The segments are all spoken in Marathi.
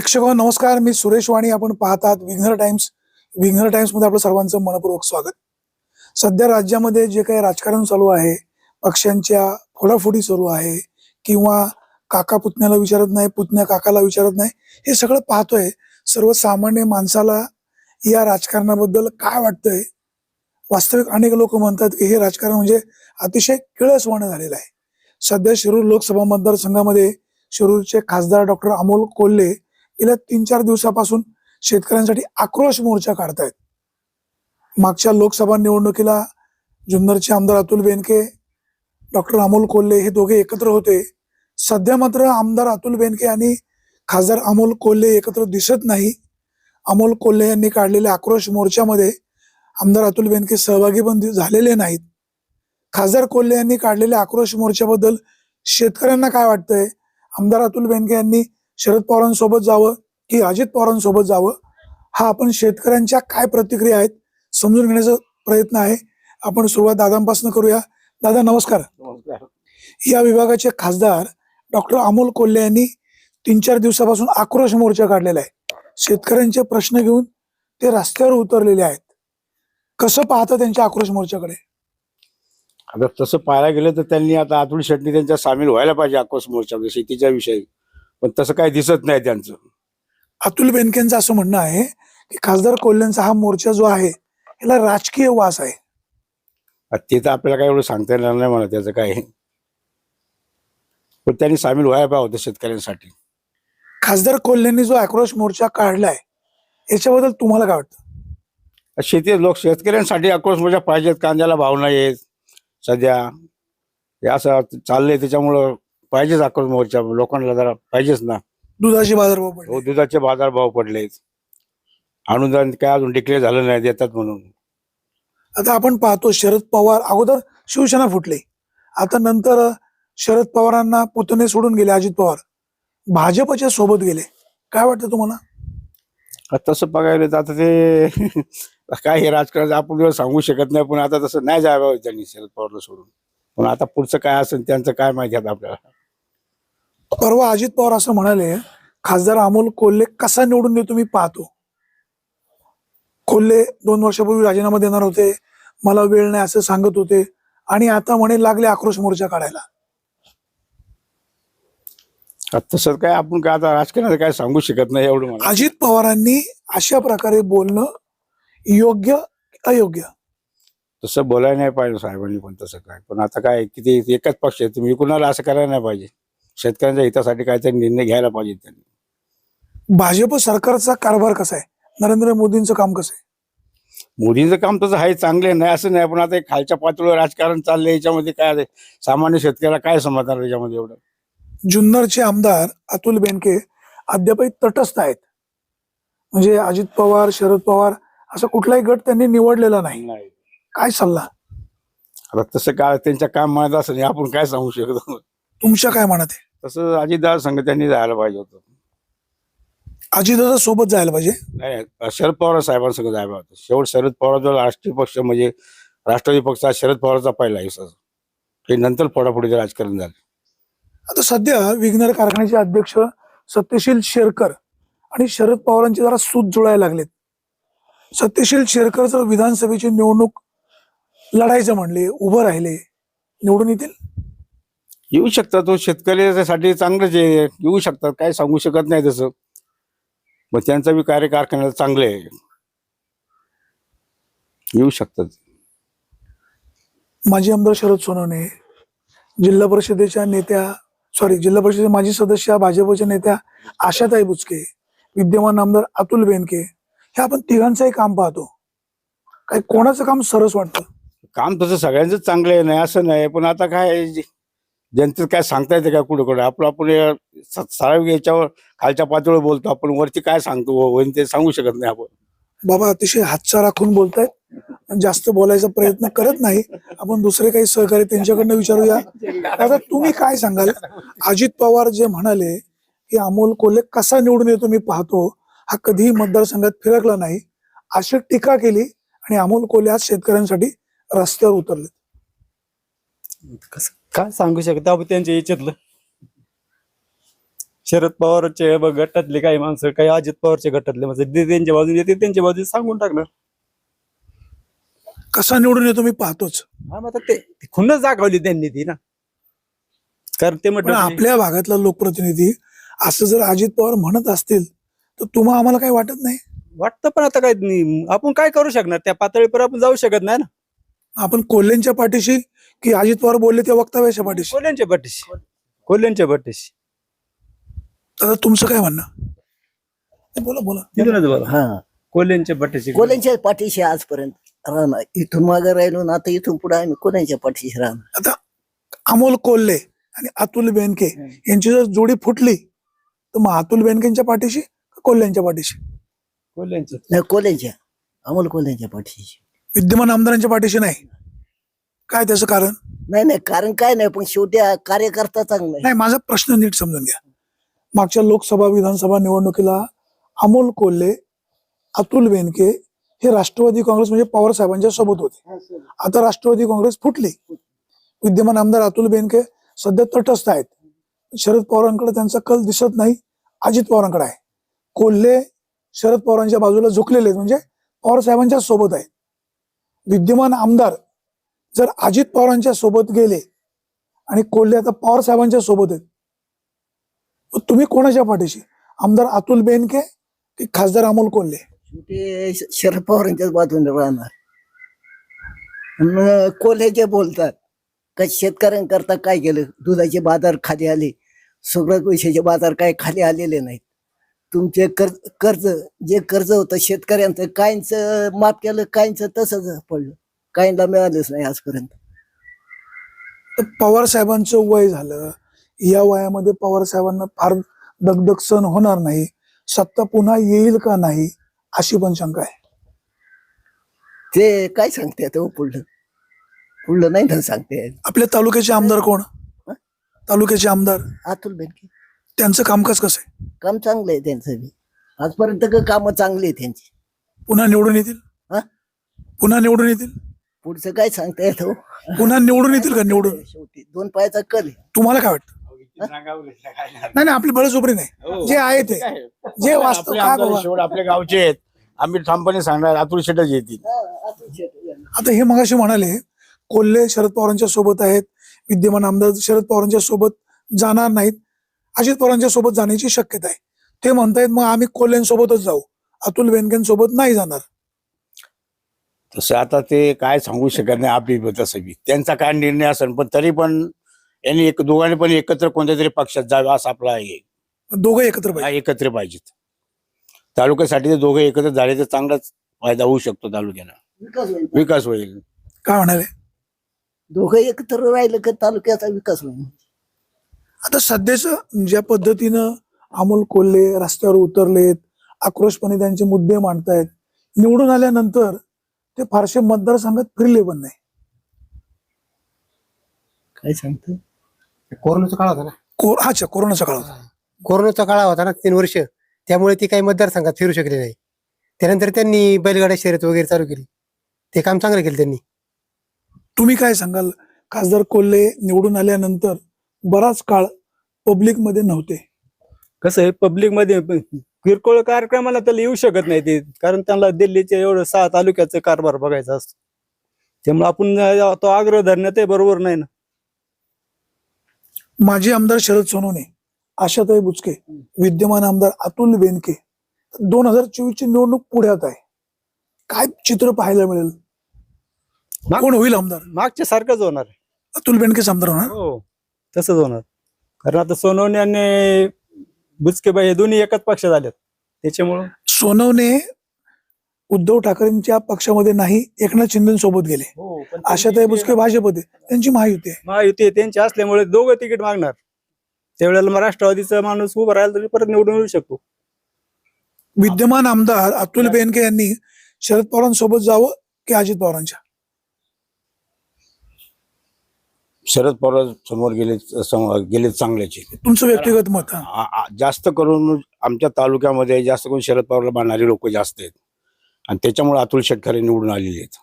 प्रेक्षक नमस्कार. मी सुरेश वाणी. आपण पाहतात विघ्नर टाइम्स. विघ्नर टाइम्समध्ये आपलं सर्वांचं मनपूर्वक स्वागत. सध्या राज्यामध्ये जे काही राजकारण चालू आहे पक्षांच्या फोडाफोडी चालू आहे किंवा काका पुतण्याला विचारत नाही पुतण्या काकाला विचारत नाही हे सगळं पाहतोय. सर्वसामान्य माणसाला या राजकारणाबद्दल काय वाटतंय? वास्तविक अनेक लोक म्हणतात की हे राजकारण म्हणजे अतिशय किळसवाणं झालेलं आहे. सध्या शिरूर लोकसभा मतदारसंघामध्ये शिरूरचे खासदार डॉक्टर अमोल कोल्हे गेल्या तीन चार दिवसापासून शेतकऱ्यांसाठी आक्रोश मोर्चा काढतायत. मागच्या लोकसभा निवडणुकीला जुन्नरचे आमदार अतुल बेनके डॉक्टर अमोल कोल्हे हे दोघे एकत्र होते. सध्या मात्र आमदार अतुल बेनके आणि खासदार अमोल कोल्हे एकत्र दिसत नाही. अमोल कोल्हे यांनी काढलेल्या आक्रोश मोर्चामध्ये आमदार अतुल बेनके सहभागी पण झालेले नाहीत. खासदार कोल्हे यांनी काढलेल्या आक्रोश मोर्चाबद्दल शेतकऱ्यांना काय वाटतंय? आमदार अतुल बेनके यांनी शरद पवारांसोबत जावं की अजित पवारांसोबत जावं हा आपण शेतकऱ्यांच्या काय प्रतिक्रिया आहेत समजून घेण्याचा प्रयत्न आहे. आपण सुरुवात दादांपासून करूया. दादा नमस्कार. या विभागाचे खासदार डॉक्टर अमोल कोल्हे यांनी तीन चार दिवसापासून आक्रोश मोर्चा काढलेला आहे. शेतकऱ्यांचे प्रश्न घेऊन ते रस्त्यावर उतरलेले आहेत. कसं पाहता त्यांच्या आक्रोश मोर्चाकडे? आता तसं पाहायला गेलं तर त्यांनी आता अतुल शेट्टी त्यांच्या सामील व्हायला पाहिजे आक्रोश मोर्चामध्ये शेतीच्या विषयी. पण तसं काही दिसत नाही त्यांचं. अतुल बेनकेंचं असं म्हणणं आहे की खासदार कोल्ह्यांचा हा मोर्चा जो आहे याला राजकीय वास आहे. ते तर आपल्याला काय एवढं सांगता येणार नाही मला त्याचं काय पण त्यांनी सामील व्हायला पाहिजे होतं शेतकऱ्यांसाठी. खासदार कोल्हेंनी जो आक्रोश मोर्चा काढलाय याच्याबद्दल तुम्हाला काय वाटतं? शेती लोक शेतकऱ्यांसाठी आक्रोश मोर्चा पाहिजेत कांद्याला भाव नाही येत सध्या. हे असं चाललंय त्याच्यामुळं पाहिजेच आक्रोश मोर्चा लोकांना जरा पाहिजेच ना. दुधाचे बाजारभाव पडले. हो दुधाचे बाजार भाव पडलेत अनुदान काय अजून डिक्लेअर झालं नाही देतात म्हणून. आता आपण पाहतो शरद पवार अगोदर शिवसेना फुटली. आता नंतर शरद पवारांना पुतणे सोडून गेले अजित पवार. भाजपच्या सोबत गेले. काय वाटतं तुम्हाला? आता तसं बघायला गेलं तर आता ते काय हे राजकारण आपण जेव्हा सांगू शकत नाही पण आता तसं नाही जावं त्यांनी शरद पवारला सोडून. पण आता पुढचं काय असेल त्यांचं काय माहिती आता आपल्याला. परवा अजित पवार असं म्हणाले खासदार अमोल कोल्हे कसा निवडून येतो मी पाहतो. कोल्हे दोन वर्षापूर्वी राजीनामा देणार होते मला वेळ नाही असं सांगत होते आणि आता म्हणे लागले आक्रोश मोर्चा काढायला. तसं काय आपण काय आता राजकारणाचं काय सांगू शकत नाही एवढं अजित पवारांनी अशा प्रकारे बोलणं योग्य अयोग्य? तसं बोलायला नाही पाहिजे साहेबांनी पण तसं काय. पण आता काय किती एकच पक्ष आहे तुम्ही कुणाला असं करायला नाही पाहिजे. शेतकऱ्यांच्या हितासाठी काहीतरी निर्णय घ्यायला पाहिजे त्यांनी. भाजप सरकारचा कारभार कसा आहे? नरेंद्र मोदींचं काम कसं आहे? मोदींचं काम तसं आहे चांगले नाही असं नाही पण आता हे खालच्या पातळीवर राजकारण चाललंय याच्यामध्ये काय आहे? सामान्य शेतकऱ्याला काय समजणार याच्यामध्ये एवढं? जुन्नरचे आमदार अतुल बेनके अद्यापही तटस्थ आहेत. म्हणजे अजित पवार शरद पवार असं कुठलाही गट त्यांनी निवडलेला नाही. नाही. काय सल्ला? आता तसं काय त्यांच्या काम म्हणत असं नाही आपण काय सांगू शकतो? तुमच्या काय म्हणत आहे? तसं अजितदार संघ त्यांनी जायला पाहिजे होतं. अजितदादा सोबत जायला पाहिजे? नाही शरद पवार साहेबांसंग जायला होतं. शेवट शरद पवार जो राष्ट्रीय पक्ष म्हणजे राष्ट्रवादी पक्ष हा शरद पवारचा पहिला हिस्सा हे नंतर फोडाफोडीचं राजकारण झालं. आता सध्या विघ्नर कारखान्याचे अध्यक्ष सत्यशील शेरकर आणि शरद पवारांचे जरा सूत जुळायला लागलेत. सत्यशील शेरकर जर विधानसभेची निवडणूक लढायचं म्हणले उभं राहिले निवडून येतील? येऊ शकतात तो शेतकऱ्यासाठी चांगलंच आहे. येऊ शकतात काय सांगू शकत नाही तसं. मग त्यांचा बी कार्य कारखान्यात चांगले आहे. येऊ शकतात. माजी आमदार शरद सोनवणे जिल्हा परिषदेच्या नेत्या सॉरी जिल्हा परिषदेचे माजी सदस्य भाजपच्या नेत्या आशाताई बुचके विद्यमान आमदार अतुल बेनके हे आपण तिघांचंही काम पाहतो. काही कोणाचं काम सरस वाटतं? काम तसं सगळ्यांचं चांगलं आहे नाही असं नाही. पण आता काय जनतेत काय सांगता येते का कुठं कुठं आपलं आपण हे स- ठराविक याच्यावर खालच्या पातळीवर बोलतो आपण वरती काय सांगतो? होईन ते सांगू शकत नाही आपण. बाबा अतिशय हातचा राखून बोलतायत. जास्त बोलायचा प्रयत्न करत नाही. आपण दुसरे काही सहकारी त्यांच्याकडनं विचारूया. आता तुम्ही काय सांगाल? अजित पवार जे म्हणाले की अमोल कोल्हे कसा निवडून येतो मी पाहतो. हा कधीही मतदारसंघात फिरकला नाही. अशी टीका केली आणि अमोल कोल्हे आज शेतकऱ्यांसाठी रस्त्यावर उतरले कसं? काय सांगू शकता? आपण त्यांच्या याच्यातलं. शरद पवारचे ब- गटातले काही माणसं काही अजित पवारच्या गटातले माणसं ते त्यांच्या बाजूने येते त्यांच्या बाजूने सांगून टाकणार. कसा निवडून येतो मी पाहतोच. हा मग आता ते ते खुन्नच दाखवली त्यांनी ती ना. कारण ते पण म्हटलं आपल्या भागातला लोकप्रतिनिधी असं जर अजित पवार म्हणत असतील तर तुम्हा आम्हाला काही वाटत नाही. वाटतं पण आता काय नाही. आपण काय करू शकणार? त्या पातळीवर आपण जाऊ शकत नाही ना. आपण कोल्हेंच्या पाठीशी की अजित पवार बोलले त्या वक्तव्याच्या पाठीशी? कोल्ह्यांच्या पाठीशी. कोल्ह्यांच्या पाठीशी. आता तुमचं काय म्हणणं? नाही, बोला बोला. तिथूनच बरं हा. कोल्ह्यांच्या पाठीशी. कोल्यांच्या पाठीशी आजपर्यंत राहणार. इथून मागे राहिलो ना आता इथून पुढे आम्ही कोणाच्या पाठीशी राहणार. आता अमोल कोल्हे आणि अतुल बेनके यांची जर जोडी फुटली तर मग अतुल बेनकेंच्या पाठीशी का कोल्ह्यांच्या पाठीशी? कोल्ह्यांच्या नाही कोल्यांच्या अमोल कोल्यांच्या पाठीशी. विद्यमान आमदारांच्या पाठीशी नाही. काय त्याचं कारण? नाही नाही कारण काय नाही पण शेवटी हा कार्यकर्ता चांगला आहे. नाही माझा प्रश्न नीट समजून घ्या. मागच्या लोकसभा विधानसभा निवडणुकीला अमोल कोल्हे अतुल बेनके हे राष्ट्रवादी काँग्रेस म्हणजे पवार साहेबांच्या सोबत होते. आता राष्ट्रवादी काँग्रेस फुटली. विद्यमान आमदार अतुल बेनके सध्या तटस्थ आहेत. शरद पवारांकडे त्यांचा कल दिसत नाही अजित पवारांकडे आहे. कोल्हे शरद पवारांच्या बाजूला झुकलेले आहेत म्हणजे पवार साहेबांच्या सोबत आहेत. विद्यमान आमदार जर अजित पवारांच्या सोबत गेले आणि कोल्हे आता पवार साहेबांच्या सोबत आहेत तुम्ही कोणाच्या पाठीशी? आमदार अतुल बेनके की खासदार अमोल कोल्हे? शरद पवारांच्याच बाजूने राहणार. कोल्हे जे बोलतात का शेतकऱ्यांकरता काय केलं? दुधाचे बाजार खाली आले. सगळ्या पैशाचे बाजार काय खाली आलेले नाहीत. तुमचे कर्ज कर्ज जे कर्ज होतं शेतकऱ्यांचं काहींचं माफ केलं काहींचं तसंच पडलं. काहींना मिळालंच नाही आजपर्यंत. तर पवार साहेबांचं वय झालं. या वयामध्ये पवार साहेबांना फार दगदग सण होणार नाही. सत्ता पुन्हा येईल का नाही अशी पण शंका आहे. ते काय सांगते आता हो पुढलं? पुढलं नाही ना सांगते. आपल्या तालुक्याचे आमदार कोण? तालुक्याचे आमदार. अतुल बेनके. त्यांचं कामकाज कसं आहे? काम चांगलं आहे त्यांचं बी. आजपर्यंत कामं चांगली आहे त्यांची? पुन्हा निवडून येतील? हा? पुन्हा निवडून येतील? पुढचं काय सांगता येत हो? पुन्हा निवडून येतील का निवडून? शेवटी दोन पायाचा कल आहे. तुम्हाला काय वाटतं? नाही नाही आपली बळजोबरी नाही. जे आहे ते. जे वास्तव आपले काय आमदार बाबा? शेवट आपले गावचे आहेत. आम्ही ठामपणे सांगणार अतुल शेटच येतील. आता हे मगाशी म्हणाले कोल्हे शरद पवारांच्या सोबत आहेत विद्यमान आमदार शरद पवारांच्या सोबत जाणार नाहीत. अजित पवारांच्या सोबत जाण्याची शक्यता आहे. ते म्हणतायत मग आम्ही कोल्ह्यांसोबतच जाऊ. अतुल बेनकेंसोबत नाही जाणार. तसं आता ते काय सांगू शकत नाही आपली तसं बी त्यांचा काय निर्णय असेल पण तरी पण यांनी एक दोघांनी पण एकत्र कोणत्या तरी पक्षात जावं असं आपला आहे. दोघं एकत्र पाहिजे. हा, एकत्र पाहिजेत. तालुक्यासाठी ते दोघे एकत्र झाले तर चांगलाच फायदा होऊ शकतो तालुक्याला. विकास होईल. विकास होईल. काय म्हणाले? दोघं एकत्र राहिलं का तालुक्याचा विकास होईल? आता सध्याच ज्या पद्धतीनं अमोल कोल्हे रस्त्यावर उतरलेत आक्रोशपणे त्यांचे मुद्दे मांडतायत निवडून आल्यानंतर ते फारसे मतदारसंघात फिरले पण नाही. काय सांगतो? कोरोनाचा काळ होता ना. को अच्छा कोरोनाचा काळ होता. कोरोनाचा काळ होता ना तीन वर्ष. त्यामुळे ती काही मतदारसंघात फिरू शकले नाही. त्यानंतर त्यांनी बैलगाड्या शर्यत वगैरे चालू केली. ते काम चांगलं केलं त्यांनी. तुम्ही काय सांगाल? खासदार कोल्हे निवडून आल्यानंतर बराच काळ पब्लिकमध्ये नव्हते. कसं आहे पब्लिकमध्ये प- किरकोळ कार्यक्रमाला त्याला येऊ शकत नाही ते कारण त्यांना दिल्लीचे एवढं सहा तालुक्याचं कारभार बघायचा असतो. त्यामुळे आपण तो आग्रह धरण्यात बरोबर नाही ना. माजी आमदार शरद सोनवणे आशाताई बुचके विद्यमान आमदार अतुल बेनके दोन हजार चोवीस ची निवडणूक पुढ्यात आहे. काय चित्र पाहायला मिळेल? कोण होईल आमदार? मागच्या सारखंच होणार. अतुल बेनकेच आमदार होणार? हो तसंच होणार. कारण आता सोनवणे आणि बुचकेबाई हे दोन्ही एकाच पक्षात आलेत त्याच्यामुळं सोनवणे उद्धव ठाकरेंच्या पक्षामध्ये नाही एकनाथ शिंदे सोबत गेले. हो आशाताई बुचके भाजप होते त्यांची महायुती आहे. महायुती आहे त्यांची असल्यामुळे दोघं तिकीट मागणार. त्यावेळेला मग राष्ट्रवादीचा माणूस उभा राहिला तरी परत निवडून येऊ शकतो. विद्यमान आमदार अतुल बेनके यांनी शरद पवारांसोबत जावं की अजित पवारांच्या? शरद पवार समोर गेले सम- गेले चांगल्याचे. तुमचं व्यक्तिगत मत हा. आ- आ- जास्त करून आमच्या तालुक्यामध्ये जास्त करून शरद पवारला मानणारे लोक जास्त आहेत. आणि त्याच्यामुळे अतुल शेतकरी निवडून आलेले आहेत.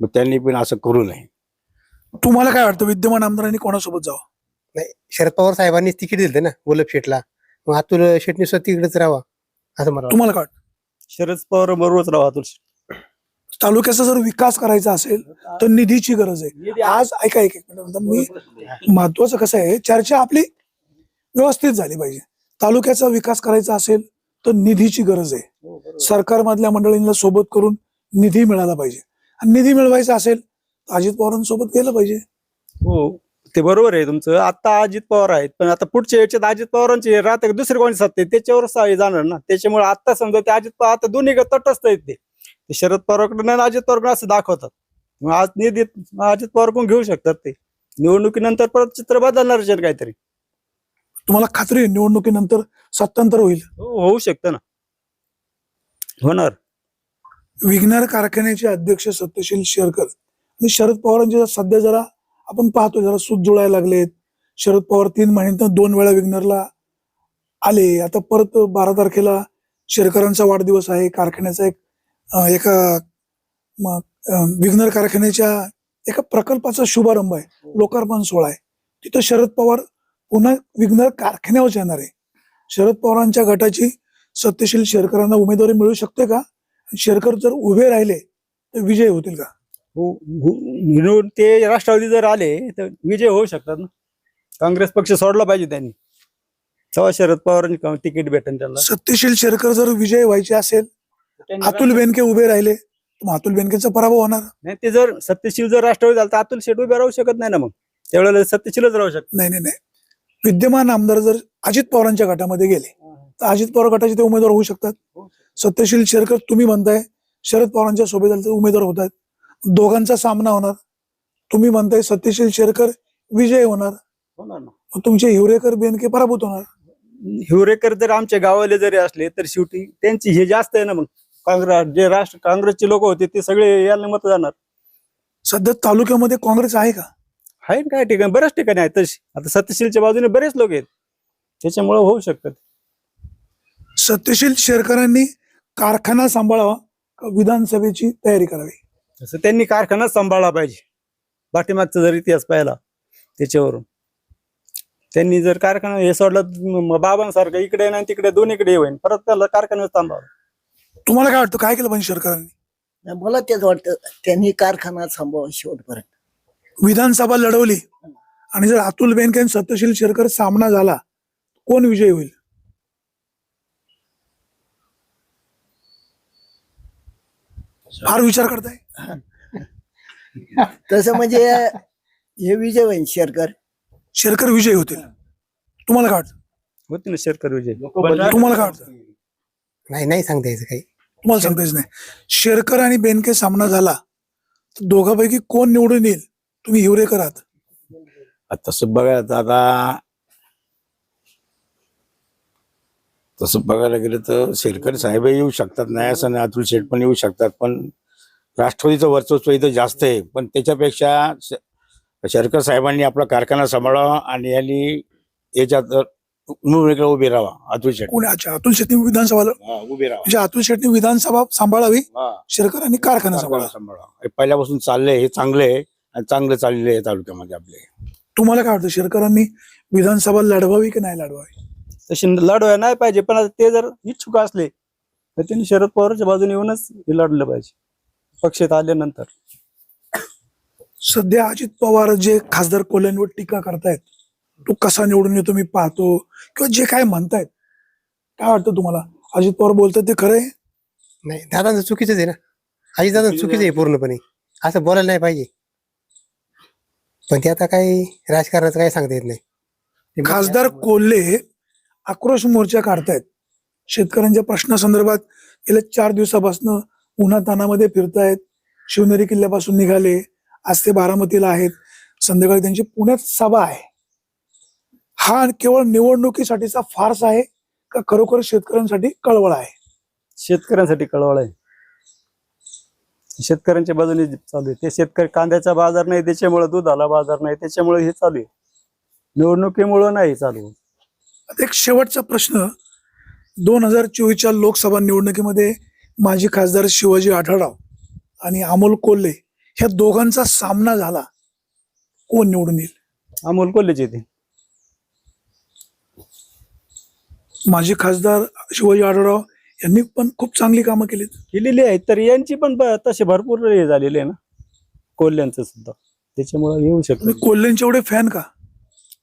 मग त्यांनी पण असं करू नये. तुम्हाला काय वाटतं विद्यमान आमदारांनी कोणासोबत जावं? नाही शरद पवार साहेबांनीच तिकीट दिलं ना वल्लभ शेठला मग अतुल शेटणी स्वतः तिकडेच राहावा असं मला वाटतं. तुम्हाला काय वाटतं? शरद पवार बरोबरच राहा अतुल तालुक्याचा जर विकास करायचा असेल तर निधीची गरज आहे. आज ऐका एक मिनिट. मी महत्वाचं कसं आहे चर्चा आपली व्यवस्थित झाली पाहिजे. तालुक्याचा विकास करायचा असेल तर निधीची गरज आहे. सरकारमधल्या मंडळींना सोबत करून निधी मिळाला पाहिजे. आणि निधी मिळवायचा असेल तर अजित पवारांसोबत गेलं पाहिजे. हो ते बरोबर आहे तुमचं. आता अजित पवार आहेत पण आता पुढच्या याच्यात अजित पवारांची राहते दुसरी कोणी सत्ते त्याच्यावर साई जाणार ना. त्याच्यामुळे आता समजा ते अजित पवार आता दोन्ही तटस्थ आहेत ते. ते शरद पवारकडे आणि अजित पवारकडे असं दाखवतात. मग आज निधी अजित पवार कोण घेऊ शकतात ते. निवडणुकीनंतर परत चित्र बदलणार असेल काहीतरी. तुम्हाला खात्री आहे निवडणुकीनंतर सत्तांतर होईल? हो होऊ शकतं ना. होणार. विघ्नार कारखान्याचे अध्यक्ष सत्यशील शेरकर आणि शरद पवारांचे सध्या जरा आपण पाहतो जरा सूत जुळायला लागलेत. शरद पवार तीन महिन्यात दोन वेळा विघ्नरला आले. आता परत बारा तारखेला शेरकरांचा वाढदिवस आहे कारखान्याचा एक एका विघ्नर कारखान्याच्या एका प्रकल्पाचा शुभारंभ आहे. लोकार्पण सोहळा आहे. तिथं शरद पवार पुन्हा विघ्नर कारखान्यावर येणार आहे. शरद पवारांच्या गटाची सत्यशील शेरकरांना उमेदवारी मिळू शकते का? शेरकर जर उभे राहिले तर विजय होतील का? हो हो- म्हणून ते राष्ट्रवादी जर आले तर विजय होऊ शकतात ना? काँग्रेस पक्ष सोडला पाहिजे त्यांनी. तेव्हा शरद पवारांनी तिकीट भेटेल त्यांना. सत्यशील शेरकर जर विजय व्हायचे असेल अतुल बेनके उभे राहिले मग अतुल बेनकेचा पराभव होणार? नाही ते जर सत्यशील जर राष्ट्रवादी झालं तर अतुल शेट उभे राहू शकत नाही ना मग? त्यावेळेला सत्यशीलच राहू शकत नाही. नाही नाही विद्यमान आमदार जर अजित पवारांच्या गटामध्ये गेले तर अजित पवार गटाचे ते उमेदवार होऊ शकतात. सत्यशील शेरकर तुम्ही म्हणताय शरद पवारांच्या सोबत उमेदवार होत आहेत दोघांचा सामना होणार. तुम्ही म्हणताय सत्यशील शेरकर विजय होणार. होणार ना. मग तुमचे हिवरेकर बेनके पराभूत होणार. हिवरेकर जर आमच्या गावाले जरी असले तर शेवटी त्यांची हे जास्त आहे ना मग? काँग्रेस जे राष्ट्र काँग्रेसचे लोक होते ते सगळे याला मत जाणार सध्या तालुक्यामध्ये काँग्रेस आहे का? आहे ना काय ठिकाणी? बऱ्याच ठिकाणी आहेत तशी आता सत्यशीलच्या बाजूने बरेच लोक आहेत. त्याच्यामुळे होऊ शकतात सत्यशील शेरकरांनी कारखाना सांभाळावा का विधानसभेची तयारी करावी? तसं त्यांनी कारखानाच सांभाळला पाहिजे. पाठीमागचा जर इतिहास पाहिला त्याच्यावरून. त्यांनी जर कारखाना हे सोडलं बाबांसारखं इकडे नाही तिकडे दोन्हीकडे होईल परत त्याला कारखाना सांभाळ तुम्हाला काय वाटतं? काय केलं पाहिजे शेरकरांनी नाही, मला तेच वाटतं त्यांनी कारखाना थांबवा शेवटपर्यंत. विधानसभा लढवली आणि जर अतुल बेनके आणि सत्यशील शेरकर सामना झाला कोण विजयी होईल? फार विचार करताय. तसं म्हणजे हे विजय होईल शेरकर. शेरकर विजयी होतील. तुम्हाला काय वाटतं? होती ना शेरकर विजय. तुम्हाला काय वाटतं? नाही नाही सांगता यायचं काही. तुम्हाला सांगतायच नाही. शेरकर आणि बेनके सामना झाला तर दोघांपैकी कोण निवडून येईल? तुम्ही हिवरेकर आहात तसं बघायला आता तसं बघायला गेलं तर शेरकर साहेब येऊ शकतात नाही असं नाही अतुल शेठ पण येऊ शकतात पण राष्ट्रवादीचं वर्चस्व इथं जास्त आहे. पण त्याच्यापेक्षा शेरकर साहेबांनी आपला कारखाना सांभाळावा आणि यांनी याच्यात निवडणुकीला उभे राहावा अतुल कोणी अच्छा अतुल शेट्टी विधानसभा हा, उभे राहावा म्हणजे अतुल शेट्टी विधानसभा सांभाळावी हा, शेरकरांनी कारखाना कारखाना सांभाळा सांभाळावा. हे पहिल्यापासून चाललंय हे चांगलं आहे आणि चांगलं चाललेलं आहे तालुक्यामध्ये आपले. तुम्हाला काय वाटतं शेरकरांनी विधानसभा लढवावी की नाही लढवावी? तशी लढवाय नाही पाहिजे पण आता ते जर इच्छुक असले तर त्यांनी शरद पवारच्या बाजूने येऊनच हे लढलं पाहिजे पक्षात आल्यानंतर. सध्या अजित पवार जे खासदार कोल्ह्यांवर टीका करतायत तो कसा निवडून येतो मी पाहतो. किंवा जे काय म्हणतायत. काय वाटतं तुम्हाला? अजित पवार बोलतात ते खरं आहे? नाही दादांचं चुकीचंच आहे ना. आई दादा चुकीचं आहे पूर्णपणे. असं बोलायला नाही पाहिजे. पण ते आता काही राजकारणाचं काही सांगता येत नाही. ते खासदार कोल्हे आक्रोश मोर्चा काढतायत. शेतकऱ्यांच्या प्रश्नासंदर्भात गेल्या चार दिवसापासून उन्हातानामध्ये फिरतायत. शिवनेरी किल्ल्यापासून निघाले. आज ते बारामतीला आहेत. संध्याकाळी त्यांची पुण्यात सभा आहे. हा केवळ निवडणुकीसाठीचा फार्स आहे का खरोखर शेतकऱ्यांसाठी कळवळ आहे? शेतकऱ्यांसाठी कळवळ आहे. शेतकऱ्यांच्या बाजूने चालू आहे. ते शेतकरी कांद्याचा बाजार नाही त्याच्यामुळे दुधाला बाजार नाही त्याच्यामुळे हे चालू आहे. निवडणुकीमुळं नाही चालू. आता एक शेवटचा प्रश्न. दोन हजार चोवीसच्या लोकसभा निवडणुकीमध्ये माजी खासदार शिवाजी आढळराव आणि अमोल कोल्हे ह्या दोघांचा सामना झाला. कोण निवडून येईल? अमोल कोल्हेचे ते माजी खासदार शिवाजी आढळराव यांनी पण खूप चांगली कामं केलीत. केलेली आहेत. तर यांची पण ब- तसे भरपूर हे झालेले आहे ना. कोल्ह्यांचं सुद्धा. त्याच्यामुळे येऊ शकतो तुम्ही कोल्ह्यांचे एवढे फॅन का?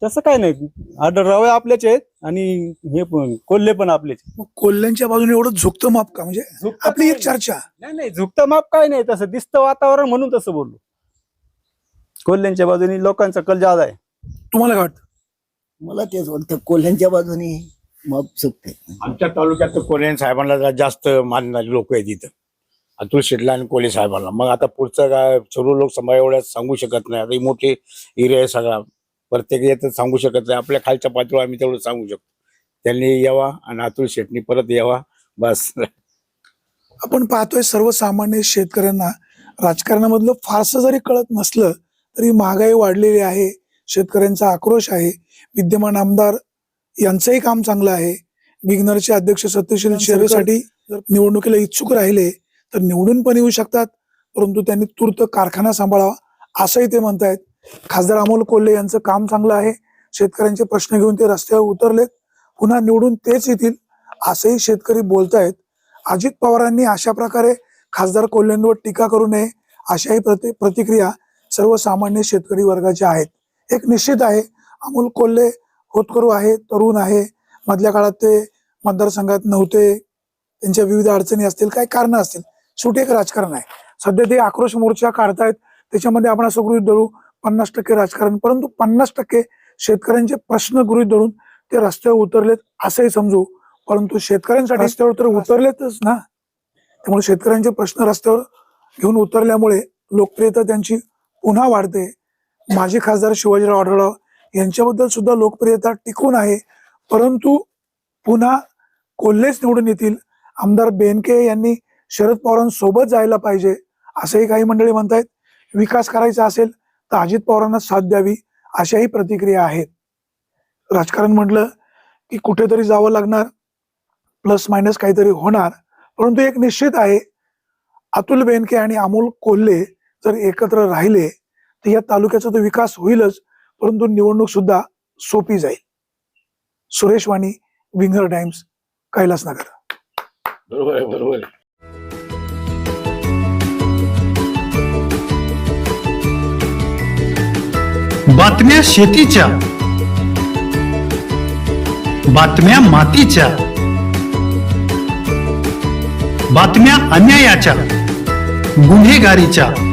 तसं काय नाही. आढळराव आपल्याच आहेत आणि हे पण कोल्हे पण आपलेच आहेत. मग कोल्ह्यांच्या बाजूने एवढं झुकतं माप का? म्हणजे झुकतं आपली एक चर्चा. नाही नाही झुकतं माप काय नाही. तसं दिसतं वातावरण म्हणून तसं बोललो. कोल्ह्यांच्या बाजूने लोकांचा कल जादा आहे. तुम्हाला काय वाटतं? मला तेच वाटतं कोल्ह्यांच्या बाजूने मग चुकते. आमच्या तालुक्यात कोल्हे साहेबांना जरा जास्त मानणारे लोक आहेत इथं. अतुल शेटला आणि कोल्हे साहेबांना. मग आता पुढचं काय सर्व लोकसभा एवढ्यात सांगू शकत नाही. आता ही मोठी एरिया आहे सगळा. प्रत्येक येतं सांगू शकत नाही. आपल्या खालच्या पातळीवर आम्ही तेवढं सांगू शकतो. त्यांनी यावा आणि अतुल शेटनी परत यावा. बस. आपण पाहतोय सर्वसामान्य शेतकऱ्यांना राजकारणामधलं फारसं जरी कळत नसलं तरी महागाई वाढलेली आहे. शेतकऱ्यांचा आक्रोश आहे. विद्यमान आमदार यांचंही काम चांगलं आहे. विग्नरचे अध्यक्ष सत्यशील शेरेसाठी जर निवडणुकीला इच्छुक राहिले तर निवडून पण येऊ शकतात परंतु त्यांनी तूर्त कारखाना सांभाळावा असंही ते म्हणतायत. खासदार अमोल कोल्हे यांचं काम चांगलं आहे. शेतकऱ्यांचे प्रश्न घेऊन ते रस्त्यावर उतरलेत. पुन्हा निवडून तेच येतील असंही शेतकरी बोलतायत. अजित पवारांनी अशा प्रकारे खासदार कोल्हेंवर टीका करू नये अशाही प्रति प्रतिक्रिया सर्वसामान्य शेतकरी वर्गाच्या आहेत. एक निश्चित आहे अमोल कोल्हे होतकरू आहे तरुण आहे. मधल्या काळात ते मतदारसंघात नव्हते. त्यांच्या विविध अडचणी असतील काही कारण असतील. शेवटी एक राजकारण आहे. सध्या ते आक्रोश मोर्चा काढतायत. त्याच्यामध्ये आपण असं गृहित धरू पन्नास टक्के राजकारण. परंतु पन्नास टक्के शेतकऱ्यांचे प्रश्न गृहित धरून ते रस्त्यावर उतरलेत असंही समजू. परंतु शेतकऱ्यांसाठी रस्त्यावर तर उतरलेतच ना. त्यामुळे शेतकऱ्यांचे प्रश्न रस्त्यावर घेऊन उतरल्यामुळे लोकप्रियता त्यांची पुन्हा वाढते. माजी खासदार शिवाजीराव आढळराव यांच्याबद्दल सुद्धा लोकप्रियता टिकून आहे. परंतु पुन्हा कोल्हेच निवडून येतील. आमदार बेनके यांनी शरद पवारांसोबत जायला पाहिजे असंही काही मंडळी म्हणतायत. विकास करायचा असेल तर अजित पवारांना साथ द्यावी अशाही प्रतिक्रिया आहेत. राजकारण म्हटलं की कुठेतरी जावं लागणार प्लस मायनस काहीतरी होणार. परंतु एक निश्चित आहे अतुल बेनके आणि अमोल कोल्हे जर एकत्र राहिले तर या तालुक्याचा तर विकास होईलच. परंतु निवडणूक सुद्धा सोपी जाईल. सुरेश वाणी विंगर टाइम्स कैलासनगर बरोबर आहे बरोबर आहे. बातम्या शेतीच्या. बातम्या मातीच्या. बातम्या अन्यायाच्या. गुन्हेगारीच्या.